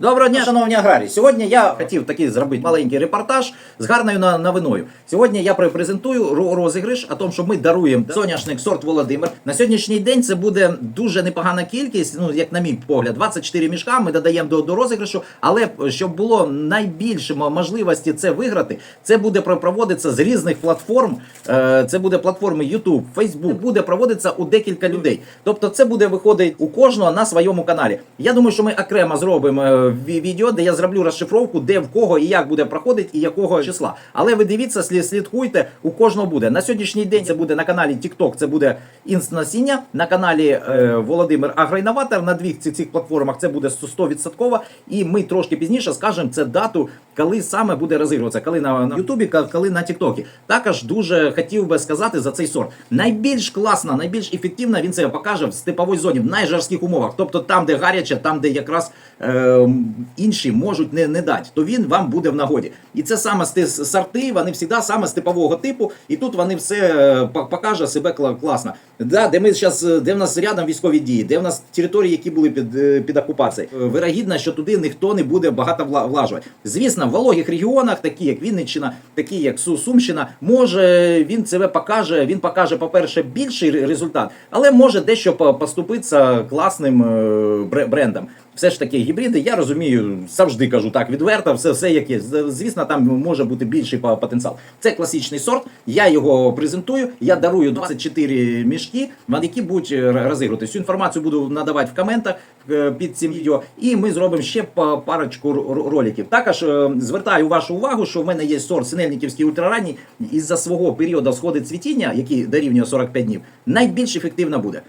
Доброго дня, шановні аграрії. Сьогодні я хотів такий зробити маленький репортаж з гарною на- новиною. Сьогодні я пре- презентую ро- розіграш о тому, що ми даруємо соняшник сорт Володимир. На сьогоднішній день це буде дуже непогана кількість. Ну як на мій погляд, 24 мішка. Ми додаємо до, до розіграшу. Але щоб було найбільше можливості це виграти, це буде проводитися з різних платформ. Е, Це буде платформи YouTube, Facebook. Буде проводитися у декілька людей. Тобто, це буде виходить у кожного на своєму каналі. Я думаю, що ми окремо зробимо е, відео, де я зроблю розшифровку, де в кого і як буде проходити, і якого числа. Але ви дивіться, слідкуйте, у кожного буде. На сьогоднішній день це буде на каналі TikTok, це буде інстнасіння, на каналі е, Володимир Агроінноватор. На двох цих, цих платформах це буде 100%. І ми трошки пізніше скажемо це дату, коли саме буде розігруватися, коли на, на Ютубі, коли на Тіктокі. Також дуже хотів би сказати за цей сорт. Найбільш класна, найбільш ефективна він це покаже в степовій зоні, в найжорстких умовах. Тобто там, де гаряче, там, де якраз е, інші можуть не, не дати, то він вам буде в нагоді. І це саме сорти, вони завжди саме степового типу, і тут вони все е, покаже себе класно. Да, де ми зараз, де в нас рядом військові дії, де в нас території, які були під, е, під окупацією. Е, Вирогідно, що туди ніхто не буде багато влажувати. Звісно, в вологих регіонах, такі як Вінниччина, такі як Су- Сумщина, може він себе покаже. Він покаже, по-перше, більший результат, але може дещо поступитися класним е, брендом. Все ж таки, гібриди, я розумію, завжди кажу так відверто, все, все як є. З- Звісно, там може бути більший потенціал. Це класичний сорт. Я його презентую. Я дарую 24 мішки, які будуть е, розігрувати. Цю інформацію буду надавати в коментах е, під цим відео, і ми зробимо ще парочку роликів. Також е, звертаю вашу увагу, що в мене є сорт синельниківський ультраранній. Із-за свого періоду сходи цвітіння, який дорівнює 45 днів, найбільш ефективно буде.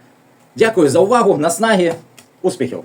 Дякую за увагу. Наснаги, успіхів!